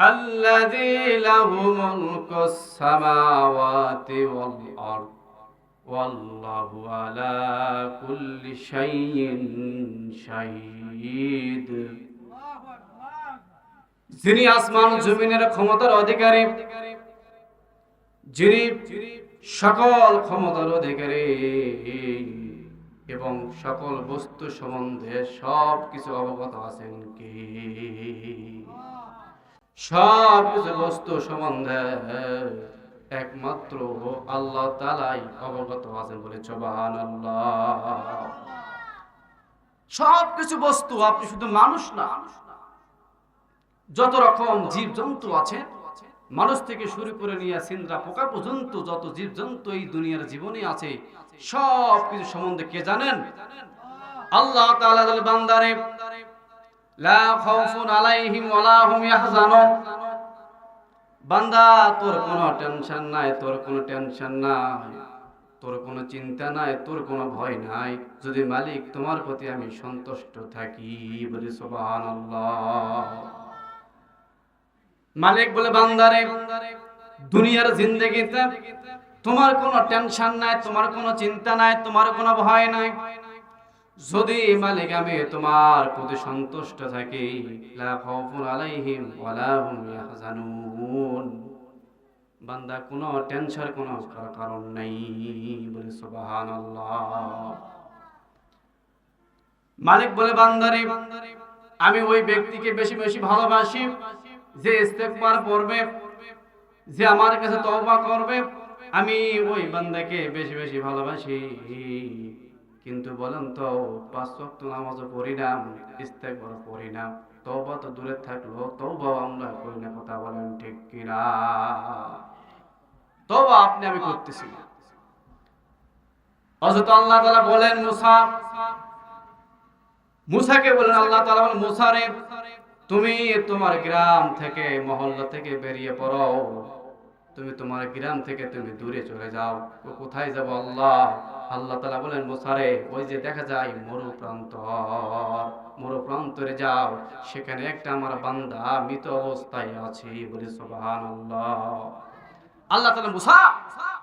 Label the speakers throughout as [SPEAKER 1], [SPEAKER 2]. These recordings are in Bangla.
[SPEAKER 1] الذي له ملك السماوات والأرض والله على كل شيء شهيد যিনি আসমান জমিনের ক্ষমতার অধিকারী যিনি সকল ক্ষমতার অধিকারী এবং সকল বস্তু সম্বন্ধে সব কিছু অবগত আছেন কি সব কিছু বস্তু সম্বন্ধে একমাত্র আল্লাহ তালাই অবগত আছেন বলে চবাহান সব কিছু বস্তু আপনি শুধু মানুষ না, যত রকম জীব জন্তু আছে, মানুষ থেকে শুরু করে নিয়ে সিন্দ্রা পোকা পর্যন্ত যত জীব জন্তু এই দুনিয়ার জীবনে আছে, সব কিছু সম্বন্ধে কে জানেন? আল্লাহ বলে বান্দারে লা খাউফুন আলাইহিম ওয়ালা হুম ইয়াহজানুন। বান্দা, তোর কোনো টেনশন নাই, তোর কোনো টেনশন নাই, তোর কোনো চিন্তা নাই, তোর কোনো ভয় নাই। যদি মালিক তোমার প্রতি আমি সন্তুষ্ট থাকি, বলি সুবহানাল্লাহ। মালিক বলে বান্দারে দুনিয়ার জিন্দগিতে তোমার কোনো টেনশন নাই, তোমার কোনো চিন্তা নাই, তোমার কোনো ভয় নাই। যদি মালিক আমি তোমার প্রতি সন্তুষ্ট থাকি বান্দা, কোনো টেনশন, কোনো কারণ নাই। বলে সুবহানাল্লাহ। মালিক বলে, বান্দারে, আমি ওই ব্যক্তিকে বেশি বেশি ভালোবাসি, যে ইস্তেগফার পড়বে যে আমার কাছে তওবা করবে, আমি ওই বান্দাকে বেশি বেশি ভালোবাসি। কিন্তু বলেন তো, পাঁচ ওয়াক্ত নামাজও পড়ি না ইস্তেগফার পড়ি না। তওবা তো দূরে থাকল, তওবা আমরা করি না, কথা বলেন ঠিক কিনা? তওবা আপনি, আমি করতেছি না। আল্লাহ তাআলা বলেন, মুসা, মুসাকে বলেন, আল্লাহ বলেন, মুসা রে, তুমি তোমার গ্রাম থেকে, মহল্লা থেকে বেরিয়ে পড়ো। তুমি তোমার গ্রাম থেকে তুমি দূরে চলে যাও। কোথায় যাব আল্লাহ? আল্লাহ তালা বলেন মোসারে ওই যে দেখা যায় মরু প্রান্ত মরু প্রান্তরে যাও, সেখানে একটা আমার বান্দা মৃত অবস্থায় আছে বলে সোবাহান আল্লাহ আল্লাহ তালা মুসা,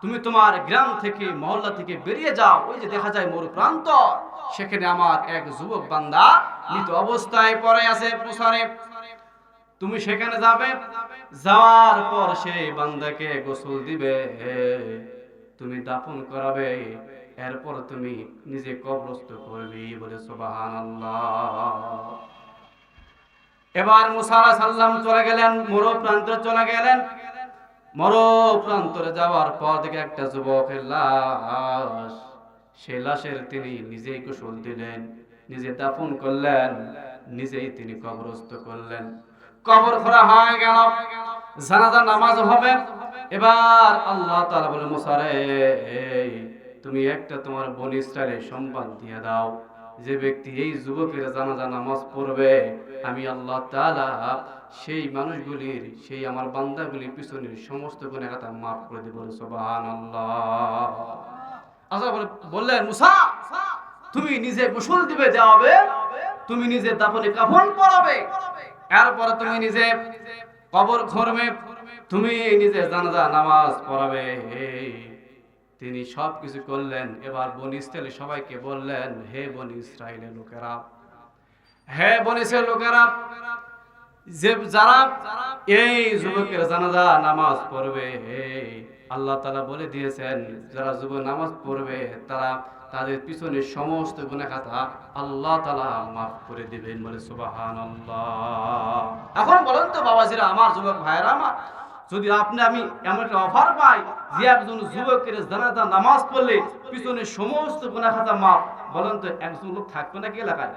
[SPEAKER 1] তুমি তোমার গ্রাম থেকে, মহল্লা থেকে বেরিয়ে যাও, ওই যে দেখা যায় মরু প্রান্ত সেখানে আমার এক যুবক বান্দা মৃত অবস্থায় পড়ে আছে। মুসারে তুমি সেখানে যাবে, যাওয়ার পর সেই বান্দাকে গোসল দিবে, তুমি দাফন করাবে এরপর তুমি নিজে কবরস্থ করবি বলে সোবাহান এবার মুসারা সাল্লাম চলে গেলেন, মরো প্রান্তরে চলে গেলেন। মরো প্রান্তরে যাওয়ার পর থেকে একটা যুবকের লাশ সেই লাশের তিনি নিজেই গোসল দিলেন, নিজে দাফন করলেন, নিজেই তিনি কবরস্থ করলেন। কবর খোরা হয়ে গেল, জানাজা নামাজ হবে। এবার আল্লাহ তাআলা বলে মুসারে তুমি একটা তোমার বন ইসরায়েলের সম্মান দিয়ে দাও। যে ব্যক্তি এই যুবকের জানাজা নামাজ পড়বে, আমি আল্লাহ তাআলা সেই মানুষগুলির, সেই আমার বান্দাগুলির পিছনের সমস্ত গুণাগাতা মাফ করে দেব সুবহানাল্লাহ। আচ্ছা বলে বললেন, মুসা, তুমি নিজে গোসল দিবে যাবে তুমি নিজে দাফনে কাফন পরাবে। এরপরে তুমি নিজে কবর খরবে তুমি নিজে জানাজা নামাজ পড়াবে। তিনি সব কিছু করলেন। এবার বন ইসরায়েল সবাইকে বললেন, হে বন ইসরায়েলের লোকেরা, হে বন ইসরায়েল লোকেরা, যে যারা এই যুবকের জানাজা নামাজ পড়বে আল্লাহ তালা বলে দিয়েছেন, যারা যুবক নামাজ পড়বে, তারা তাদের পিছনে সমস্ত গুণাখাতা আল্লাহ তালা মাফ করে দিবেন বলে সুবাহান এখন বলেন তো বাবাজিরা, আমার যুবক ভাইরা আমার যদি আপনি আমি এমন একটা অফার পাই যে একজন যুবকের জানাজা, নামাজ পড়লে পিছনে সমস্ত গুণাখাতা মাফ, বলেন তো একজন লোক থাকবে নাকি এলাকায়?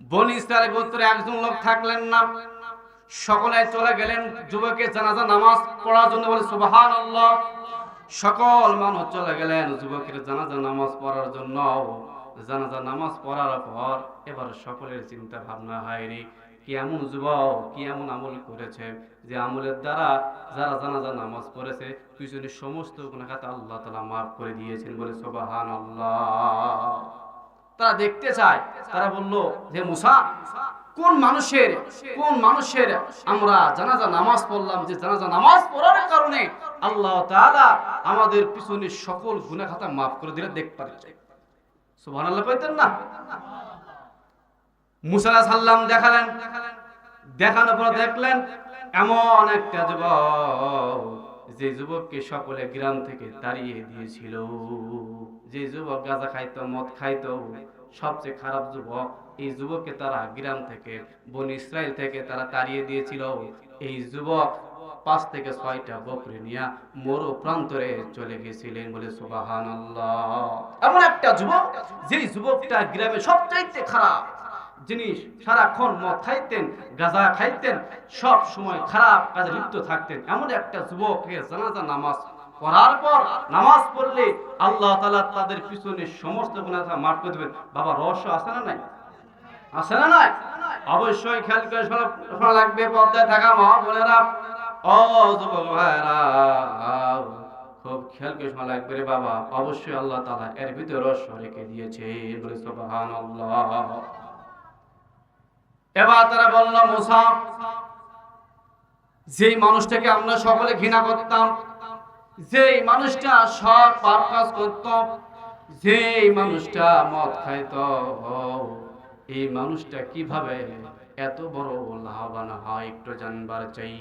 [SPEAKER 1] বনি ইসরায়েল গোত্রে একজন লোক থাকলেন না। সকলে চলে গেলেন যুবকের জানাজা, নামাজ পড়ার জন্য বলে সুবাহান আল্লাহ সকল মানুষ চলে গেলেন যুবকের জানাজা, নামাজ পড়ার জন্য। জানাজা, নামাজ পড়ার পর এবার সকলের চিন্তা ভাবনা হয়নি কি এমন যুবক কি এমন আমল করেছে? যে আমলের দ্বারা যারা জানাজা নামাজ পড়েছে, পিছনে সমস্ত গুণাখাতা আল্লাহ তালা মাফ করে দিয়েছেন বলে সোবাহান আল্লাহ তারা দেখতে চায়, তারা বলল যে মুসা, কোন মানুষের কোন মানুষের আমরা জানাজা নামাজ পড়লাম যে জানাজা নামাজ পড়ার কারণে আল্লাহ তাআলা আমাদের পিছনে সকল গুনাহ খাতা মাফ করে দিলে দেখ পারি? সুবহানাল্লাহ কইতেন না। মুসা আলাইহিস সালাম দেখালেন। দেখানোর পর দেখলেন, এমন একটা যুবক, যে যুবককে সকলে গ্রাম থেকে তাড়িয়ে দিয়েছিল। যে যুবক গাঁজা খাইতো, মদ খাইতো, সবচেয়ে খারাপ যুবক, এই যুবককে তারা গ্রাম থেকে, বন ইসরায়েল থেকে তারা তাড়িয়ে দিয়েছিল। এই যুবক পাঁচ থেকে ছয়টা বকরি নিয়ে মরু প্রান্তরে চলে গেছিলেন বলে সুবাহান এমন একটা যুবক যে যুবকটা গ্রামে সবচাইতে খারাপ জিনিস সারাক্ষণ মদ খাইতেন, গাঁজা খাইতেন, সব সময় খারাপ কাজে লিপ্ত থাকতেন। এমন একটা যুবককে জানাজা নামাজ পড়ার পর নামাজ পড়লে আল্লাহ তাআলা তাদের পিছনে সমস্ত গুনাহ মাফ করে দেবেন। বাবা, রহস্য আছে না নাই? আছে না নাই? অবশ্যই খেয়াল করে শোনা লাগবে, পর্দায় থাকা মা বোনেরা। ও যুবক ভাইরা খুব খেয়াল করে শোনা লাগবে রে বাবা। অবশ্যই আল্লাহ তাআলা এর ভিতরে রহস্য রেখে দিয়েছে। বলে, সুবহানাল্লাহ। এবার তারা বলল, মুসা, যেই মানুষটাকে আমরা সকলে ঘৃণা করতাম, যেই মানুষটা সব পাপ কাজ করত, যেই মানুষটা মদ খাইত, এই মানুষটা কীভাবে এত বড় লাভবান হয় একটু জানবার চাই?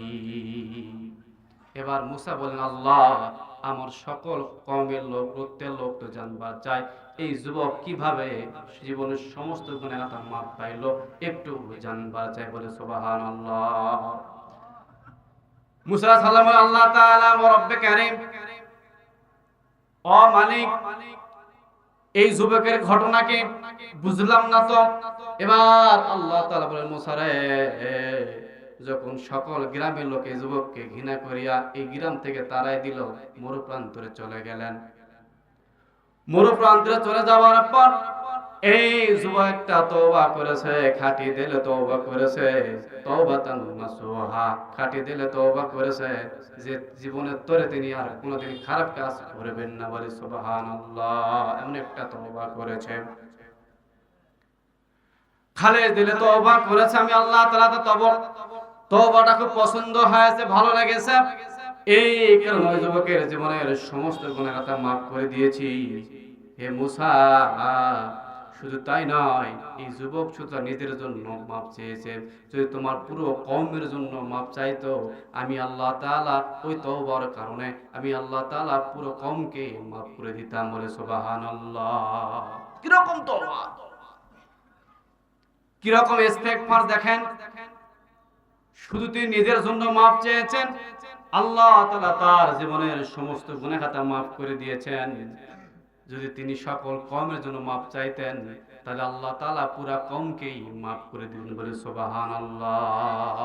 [SPEAKER 1] এবার মুসা বলেন আল্লাহ আমার সকল কমের লোক রক্তের লোক তো জানবার চাই। এই যুবক কীভাবে জীবনের সমস্ত গুণে তার মাপ পাইলো, একটু জানবার চাই বলে সুবাহান আল্লাহ মুসা সাল্লাম আল্লাহ তাআলা রব্বে কারীম। ও মালিক এই যুবকের ঘটনাকে বুঝলাম না তো। এবার আল্লাহ তাআলা বলেন, মুসা রে যখন সকল গ্রামের লোক যুবককে ঘৃণা করিয়া এই গ্রাম থেকে তারাই দিল মরু প্রান্তরে চলে গেলেন। মরু প্রান্তরে চলে যাওয়ার পর এই যুবকটা তওবা করেছে, খাটি দিলে তওবা করেছে। তওবা তান্নাসুহা খাটি দিলে তওবা করেছে। যে জীবনের তরে তিনি আর কোনোদিন খারাপ কাজ করবেন না বলে সুবহানাল্লাহ, এমন একটা তওবা করেছে। খালে দিলে তওবা করেছে, আমি আল্লাহ তাআলা তওবা তওবাটা খুব পছন্দ হয়েছে ভালো লেগেছে। এই কারণে যুবকের জীবনের সমস্ত গুণের কথা মাফ করে দিয়েছি। হে মুসা, শুধু তাই নয়, এই যুবক শুধু নিজের জন্য মাপ চেয়েছে। যদি তোমার পুরো কমের জন্য মাপ চাইতো, আমি আল্লাহ তাআলা ওই তওবার কারণে আমি আল্লাহ তাআলা পুরো কমকে মাফ করে দিতাম বলে সুবহানাল্লাহ। কীরকম তওবা? কীরকম ইস্তেগফার দেখেন? শুধু তিনি নিজের জন্য মাপ চেয়েছেন, আল্লাহ তাআলা তার জীবনের সমস্ত গুনাহ খাতা মাফ করে দিয়েছেন। যদি তিনি সকল কমের জন্য মাপ চাইতেন, তাহলে আল্লাহ তালা পুরা কমকেই মাফ করে দিবেন বলে সুবহানাল্লাহ।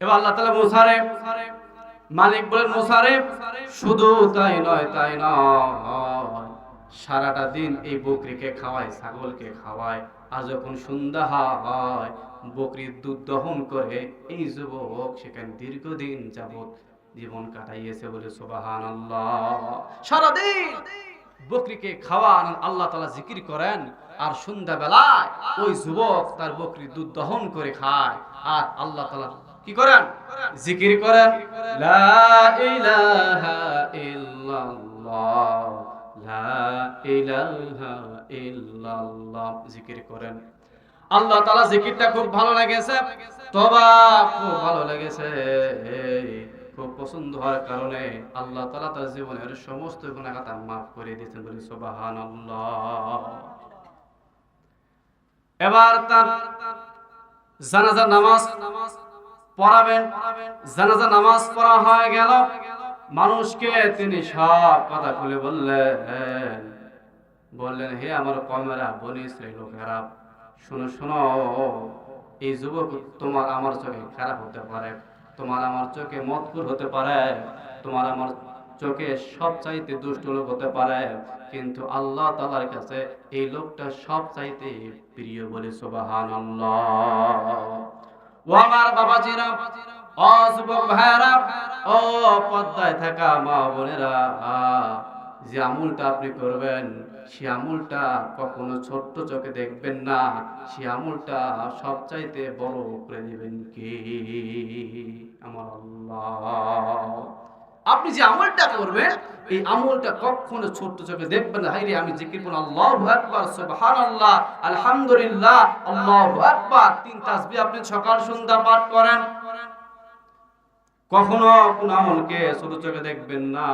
[SPEAKER 1] এবার আল্লাহ তাআলা মুসারে, মালিক বলেন, মুসারে, শুধু তাই নয় তাই নয়। সারাটা দিন এই বকরিকে খাওয়ায়, ছাগলকে খাওয়ায় আর যখন সন্ধ্যা হয়, বকরির দুধ দহন করে এই যুবক সেখানে দীর্ঘদিন যাবত জীবন কাটাইয়েছে বলে সুবাহান আল্লাহ সারাদিন বকরিকে খাওয়ান, আল্লাহ তালা জিকির করেন আর সন্ধ্যা বেলায় ওই যুবক তার বকরির দুধ দহন করে খায় আর আল্লাহ তালা কি করেন? জিকির করেন। লা ইলাহা ইল্লাল্লাহ। জিকির করেন। আল্লাহ তাআলা জিকিরটা খুব ভালো লেগেছে। তবা খুব ভালো লেগেছে। খুব পছন্দ হওয়ার কারণে আল্লাহ তাআলা তার জীবনের সমস্ত গুনাহগাতা মাফ করে দিয়েছেন বলি সুবহানাল্লাহ। এবার তার জানাজা নামাজ পড়াবেন। জানাজা নামাজ পড়া হয়ে গেল। মানুষকে তিনি সব কথা খুলে বললেন। বললেন, হে আমার কমেরা বনি ইসরায়েল লোকেরা, শোনো শোনো, এই যুবক তোমার আমার চোখে খারাপ হতে পারে, তোমার আমার চোখে মতকুর হতে পারে, তোমার আমার চোখে সব চাইতে দুষ্ট লোক হতে পারে, কিন্তু আল্লাহ তালার কাছে এই লোকটা সব চাইতে প্রিয় বলে সোবাহান ও আমার বাবাজিরা যুবক ভাইরা ও পদ্মায় থাকা মা বোনেরা, যে আমলটা আপনি করবেন, সে আমলটা কখনো ছোট্ট চোখে দেখবেন না, সে আমলটা সবচাইতে বড় করে দিবেন কে? আমার আল্লাহ। আপনি যে আমলটা করবেন, এই আমলটা কখনো ছোট্ট চোখে দেখবেন না। হাইরে, আমি জিকির করুন আল্লাহু আকবার, সুবহানাল্লাহ, আলহামদুলিল্লাহ, আল্লাহু আকবার। তিন তাসবিহ আপনি সকাল সন্ধ্যা পাঠ করেন কখনো কোন আমলকে ছোট চোখে দেখবেন না।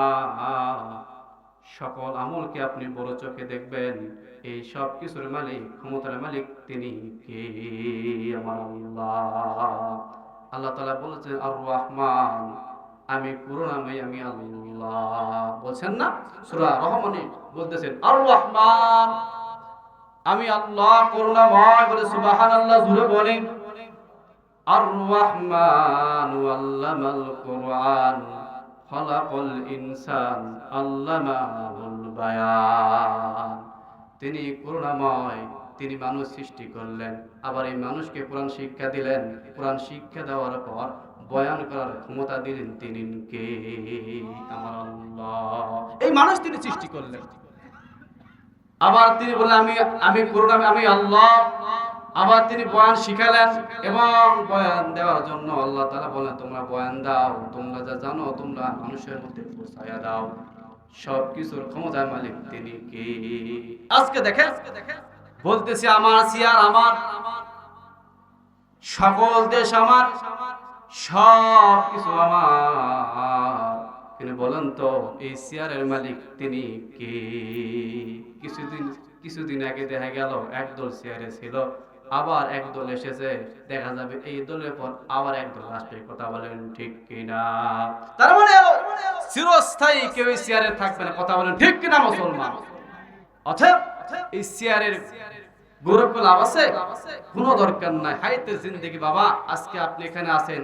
[SPEAKER 1] সকল আমলকে আপনি বড় চোখে দেখবেন। এই সব কিছুর মালিক, ক্ষমতার মালিক তিনি কে? আমার আল্লাহ। আল্লাহ তাআলা বলেছেন আর রহমান আমি করুণাময় আমি আল্লাহ। বলছেন না? সূরা রহমানে বলতেছেন আর রহমান আমি আল্লাহ করুণাময় বলে সুবহানাল্লাহ জুড়ে বলেন। তিনি করুণাময়, তিনি মানুষ সৃষ্টি করলেন, আবার এই মানুষকে কোরআন শিক্ষা দিলেন। কোরআন শিক্ষা দেওয়ার পর বয়ান করার ক্ষমতা দিলেন তিনি কে? আমার আল্লাহ। এই মানুষ তিনি সৃষ্টি করলেন। আবার তিনি বললেন, আমি আমি করুণা আমি আল্লাহ। আবার তিনি বয়ান শিখালেন এবং বয়ান দেওয়ার জন্য আল্লাহ তাআলা বলেন তোমরা বয়ান দাও, তোমরা যা জানো, তোমরা মানুষের মধ্যে পৌঁছায়া দাও। সব কিছুর ক্ষমতার মালিক তিনি কে? আজকে দেখেন, বলতেছি, আমার সিয়ার আমার সকল দেশ আমার সব কিছু আমার। তিনি বলেন তো, এই চেয়ারের মালিক তিনি কে? কিছুদিন কিছুদিন আগে দেখা গেল, একদল চেয়ারে ছিল। আবার একদল এসেছে, দেখা যাবে এই দলের পর আবার একদল আসবে, কথা বলেন ঠিক কিনা? তার মানে চিরস্থায়ী কেউ চেয়ারে থাকবে না, কথা বলেন ঠিক কিনা মুসলমান? অথব এই চেয়ারের গৌরব লাভ আছে, কোনো দরকার নাই। হাইতে জিন্দগি, বাবা, আজকে আপনি এখানে আছেন।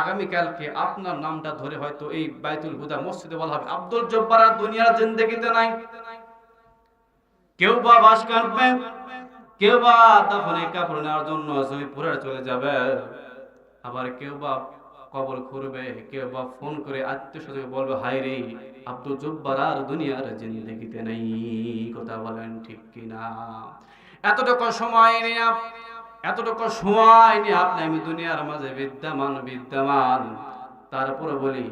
[SPEAKER 1] আগামীকালকে আপনার নামটা ধরে হয়তো এই বাইতুল হুদা মসজিদে বলা হবে। আব্দুল জব্বার দুনিয়ার জিন্দগিতে নাই। কেউ বা বাস কাটবে? কেউ বা দাফনে কাপড় নেওয়ার জন্য জয়পুরে চলে যাবে। আবার কেউ বা কবর খুঁড়বে কেউ বা ফোন করে আত্মীয় স্বজন বলবে হাই রে, আব্দুল জব্বার আর দুনিয়ার জিন্দগিতে নেই। কথা বলেন ঠিক কিনা? এতটুকু সময় নেই এতটুকু সময় নিয়ে আপনি আমি দুনিয়ার মাঝে বিদ্যমান বিদ্যমান। তারপরে বলি,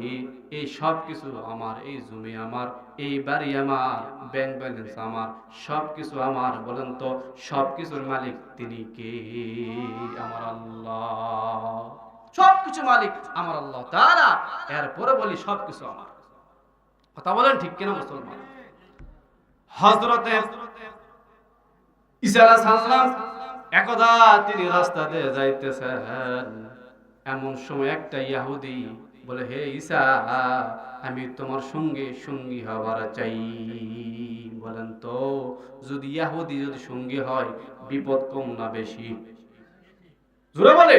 [SPEAKER 1] এই সব কিছু আমার, এই জমি আমার, এই বাড়ি আমার ব্যাংক ব্যালেন্স আমার সব কিছু আমার, বলেন তো সব কিছুর মালিক তিনি কে? আমার আল্লাহ। সব কিছু মালিক আমার আল্লাহ তারা এরপরে বলি সব কিছু আমার। কথা বলেন ঠিক কিনা মুসলমান? হজরতে সালাম একদা তিনি রাস্তা দিয়ে যাইতেছেন। এমন সময় একটা ইহুদি বলে, হে ঈসা, আমি তোমার সঙ্গে সঙ্গী হবার চাই। বলেন তো, যদি ইহুদি যদি সঙ্গী হয়, বিপদ কম না বেশি? জোরে বলে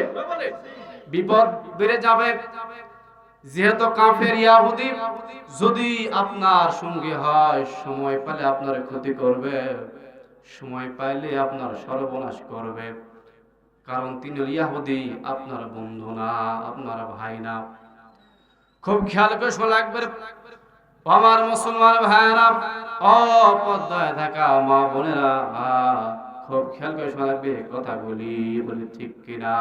[SPEAKER 1] বিপদ বেড়ে যাবে, যেহেতু কাফের ইয়াহুদি। যদি আপনার সঙ্গে হয়, সময় পেলে আপনার ক্ষতি করবে, সময় পাইলে আপনার সর্বনাশ করবে। কারণ তিনি ইয়াহুদি, আপনার বন্ধু না, আপনার ভাই না। খুব খেয়াল করে শোনা লাগবে। আমার মুসলমান ভাইরা ও পদ্মায় থাকা মা বোনেরা, খুব খেয়াল করে শোনা লাগবে কথা বলি ঠিক কিনা।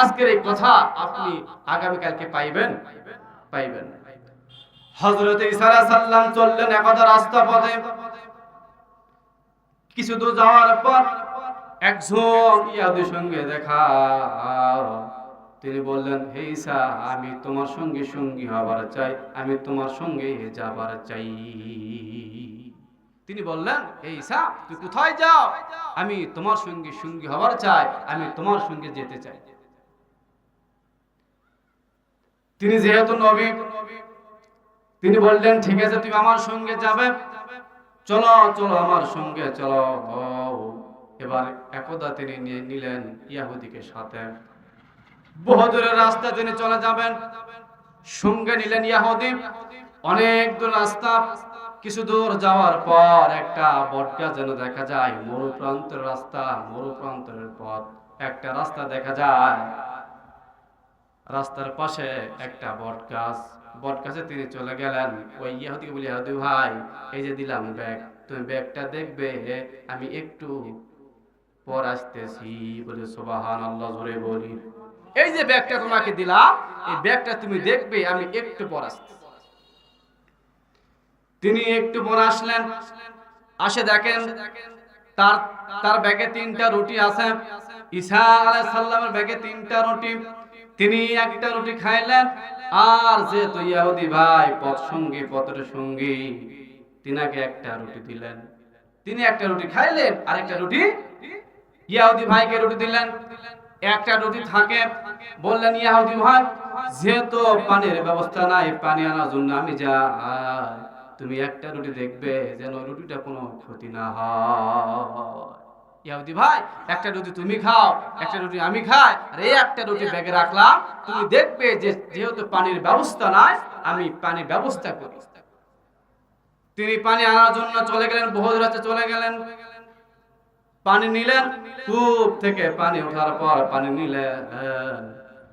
[SPEAKER 1] আজকের এই কথা আপনি আগামীকালকে পাইবেন? পাইবেন। হজরত ইসা সাল্লাম চললেন একদা রাস্তা পথে। কিছু দূর যাওয়ার পর একজন ইয়াদের সঙ্গে দেখা। তিনি বললেন, হে ঈসা, আমি তোমার সঙ্গে সঙ্গী হবার চাই, আমি তোমার সঙ্গে যাবার চাই। তিনি বললেন, হে ঈসা, তুই কোথায় যাও? আমি তোমার সঙ্গে সঙ্গী হবার চাই, আমি তোমার সঙ্গে যেতে চাই। তিনি যেহেতু নবী, তিনি বললেন, ঠিক আছে, তুমি আমার সঙ্গে যাবে। চলো চলো, আমার সঙ্গে, চলো। এবার একদা তিনি নিয়ে নিলেন ইয়াহুদিকে সাথে। বহুদূরের রাস্তা তিনি চলে যাবেন। সঙ্গে নিলেন ইয়াহুদি। অনেক দূর রাস্তা, কিছু দূর যাওয়ার পর একটা বটকা যেন দেখা যায় মরু প্রান্তের রাস্তা মরু প্রান্তের পথ। একটা রাস্তা দেখা যায়। রাস্তার পাশে একটা বটগাছ। বটগাছে তিনি চলে গেলেন। ওই ইয়াহুদিকে বলি, ইয়াহুদি ভাই, এই যে দিলাম ব্যাগ, তুমি ব্যাগটা দেখবে, আমি একটু পর আসতেছি। বলে সোবাহান আল্লাহ জোরে বলি। এই যে ব্যাগটা তোমাকে দিলাম, এই ব্যাগটা তুমি দেখবে, আমি একটু পর আসতেছি তিনি একটু পর আসলেন। আসে দেখেন, তার তার ব্যাগে তিনটা রুটি আছে। ঈসা আলাইহিস সালামের ব্যাগে তিনটা রুটি। তিনি একটা রুটি খাইলেন। আর যে তো ইয়াহুদি ভাই, পথ সঙ্গী, পথের সঙ্গী, তিনাকে একটা রুটি দিলেন। তিনি একটা রুটি খাইলেন আর একটা রুটি, ইয়াহুদি ভাইকে রুটি দিলেন। একটা রুটি থাকে বললেন, ইয়াহুদি ভাই, যেহেতু পানির ব্যবস্থা নাই, পানি আনার জন্য আমি যা তুমি একটা রুটি দেখবে যেন রুটিটা কোনো ক্ষতি না হয়। ইয়াহুদি ভাই, একটা রুটি তুমি খাও, একটা রুটি আমি খাই, আর এই একটা রুটি ব্যাগে রাখলাম। তুমি দেখবে যে যেহেতু পানির ব্যবস্থা নাই, আমি পানির ব্যবস্থা করি। তিনি পানি আনার জন্য চলে গেলেন, বহু দূরাতে চলে গেলেন। পানি নিলেন, কূপ থেকে পানি ওঠার পর পানি নিলেন।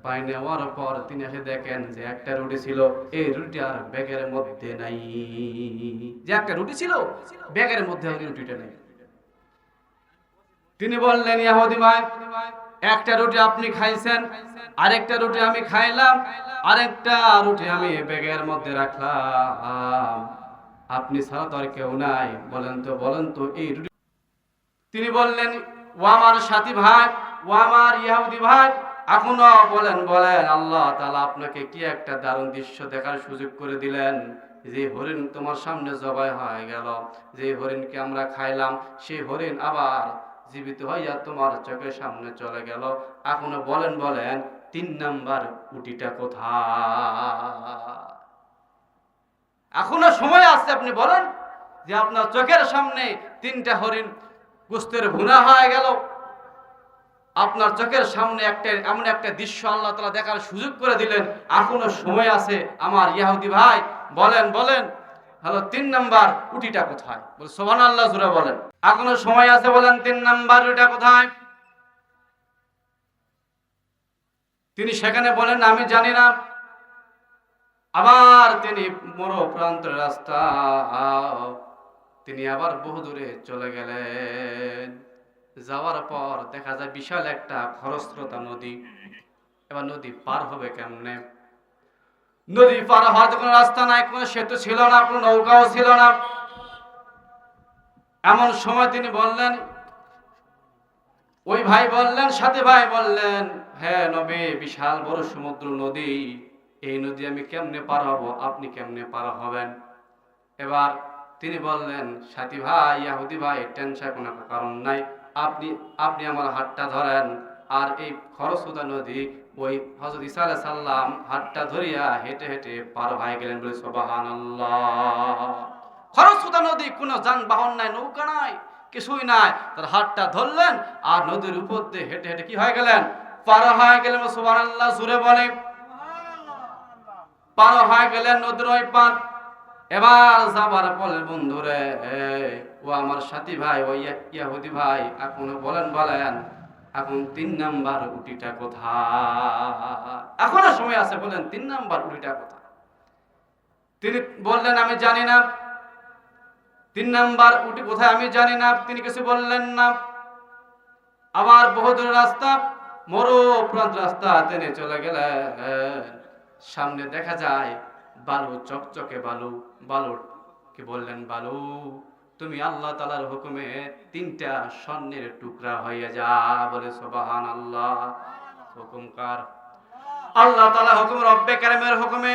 [SPEAKER 1] পানি নেওয়ার পর তিনি এসে দেখেন যে একটা রুটি ছিল, এই রুটি আর ব্যাগের মধ্যে নাই। যে একটা রুটি ছিল, ব্যাগের মধ্যে ওই রুটিটা নেই। তিনি বললেন, ইয়াহুদি ভাই, একটা রুটি আপনি খাইছেন, আরেকটা রুটি আমি খাইলাম, আরেকটা রুটি আমি ব্যাগের মধ্যে রাখলাম। আপনি ছাড়া তো আর কেউ নাই। বলেন তো বলেন তো, এই রুটি তিনি বললেন, ও আমার সাথী ভাই, ও আমার ইহুদি ভাই, এখনও বলেন বলেন, আল্লাহ তালা আপনাকে কি একটা দারুণ দৃশ্য দেখার সুযোগ করে দিলেন? যে হরিণ তোমার সামনে জবাই হয়ে গেল। যে হরিণকে আমরা খাইলাম, সেই হরিণ আবার জীবিত হইয়া তোমার চোখের সামনে চলে গেল। এখনও বলেন বলেন, তিন নাম্বার উটিটা কোথা এখনও সময় আছে, আপনি বলেন, যে আপনার চোখের সামনে তিনটা হরিণ গোস্তের ভুনা হয়ে গেল। আপনার চোখের সামনে একটা, এমন একটা দৃশ্য আল্লাহ তালা দেখার সুযোগ করে দিলেন। এখনও সময় আছে? আমার ইয়াহুদি ভাই, বলেন বলেন। হ্যালো তিন নাম্বার উটিটা কোথায়? বল সোহান আল্লাহ জুড়ে বলেন এখনও সময় আছে বলেন তিন নাম্বার উটিটা কোথায়? তিনি সেখানে বলেন, আমি জানি না। আবার তিনি মরো প্রান্তের রাস্তা তিনি আবার বহু দূরে চলে গেলেন। যাওয়ার পর দেখা যায় বিশাল একটা খরস্রোতা নদী। এবার নদী পার হবে কেমনে? নদী পার হওয়ার তো কোনো রাস্তা নাই, কোনো সেতু ছিল না, কোনো নৌকাও ছিল না। এমন সময় তিনি বললেন, ওই ভাই বললেন, সাথে ভাই বললেন হ্যাঁ নবী, বিশাল বড় সমুদ্র নদী, এই নদী আমি কেমনে পার হব? আপনি কেমনে পার হবেন? এবার তিনি বললেন, সাথী ভাই, ইয়াহুদি ভাই, টেনশন কোনো কারণ নাই। আপনি আপনি আমার হাতটা ধরেন। আর এই খরস্রোতা নদী, ওই হজরত ইসা আলাইহিস সাল্লাম হাতটা ধরিয়া হেঁটে হেঁটে পার হয়ে গেলেন বলে সোবাহান খরস্রোতা নদী, কোনো যানবাহন নাই, নৌকা নাই, কিছুই নাই। তার হাতটা ধরলেন আর নদীর উপর দিয়ে হেঁটে হেঁটে কি হয়ে গেলেন? পার হয়ে গেলেন সোবাহান আল্লাহ জুড়ে বলে। পার হয়ে গেলেন নদীর ওই পার। এবার যাবার পরে বন্ধুরে ও আমার সাথী ভাই, ও ইয়াহুদি ভাই, এখনও বলেন বলেন, এখন তিন নাম্বার উটিটা কোথায়? এখনও সময় আছে, বলেন, তিন নাম্বার উটিটা কোথায়? তিনি বললেন, আমি জানি না। তিন নাম্বার উটি কোথায়, আমি জানি না। তিনি কিছু বললেন না। আবার বহুদূর রাস্তা, মরো প্রান্ত রাস্তা টেনে চলে গেলেন। সামনে দেখা যায় বালু, চকচকে বালু, বালুর, কি বললেন বালু? তুমি আল্লাহ তালার হুকুমে তিনটা স্বর্ণের টুকরা হয়ে যা, বলে সোবাহান আল্লাহ হুকুমকার আল্লাহ তালা হুকুম রব্বে কারিমের হুকুমে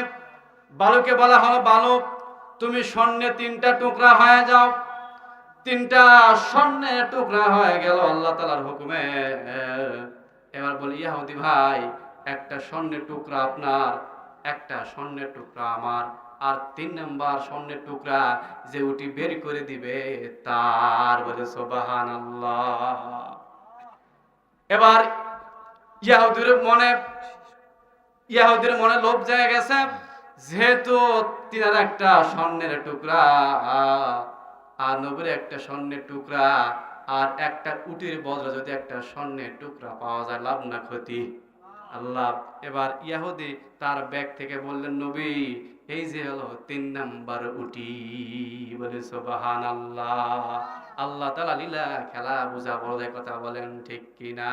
[SPEAKER 1] বালুকে বলা হলো, বালু, তুমি স্বর্ণে তিনটা টুকরা হয়ে যাও। তিনটা স্বর্ণের টুকরা হয়ে গেল আল্লাহ তালার হুকুমে। এবার বলি, ইয়াহুদি ভাই, একটা স্বর্ণের টুকরা আপনার একটা স্বর্ণের টুকরা আমার, আর তিন নাম্বার স্বর্ণের টুকরা যে উটি বের করে দিবে তার বলে সোবাহান এবার ইয়াহুদের মনে ইয়াহুদের মনে লোভ যায় গেছে, যেহেতু তিনার একটা স্বর্ণের টুকরা, আর নবীর একটা স্বর্ণের টুকরা, আর একটা উটির বদলে যদি একটা স্বর্ণের টুকরা পাওয়া যায়, লাভ না ক্ষতি। আল্লাহ। এবার ইয়াহুদি তার ব্যাগ থেকে বললেন, নবী, এই যে হলো তিন নাম্বার উটি। বলে সোবাহান আল্লাহ আল্লাহ তালা লীলা খেলা বুঝা বড় কথা বলেন, ঠিক কিনা?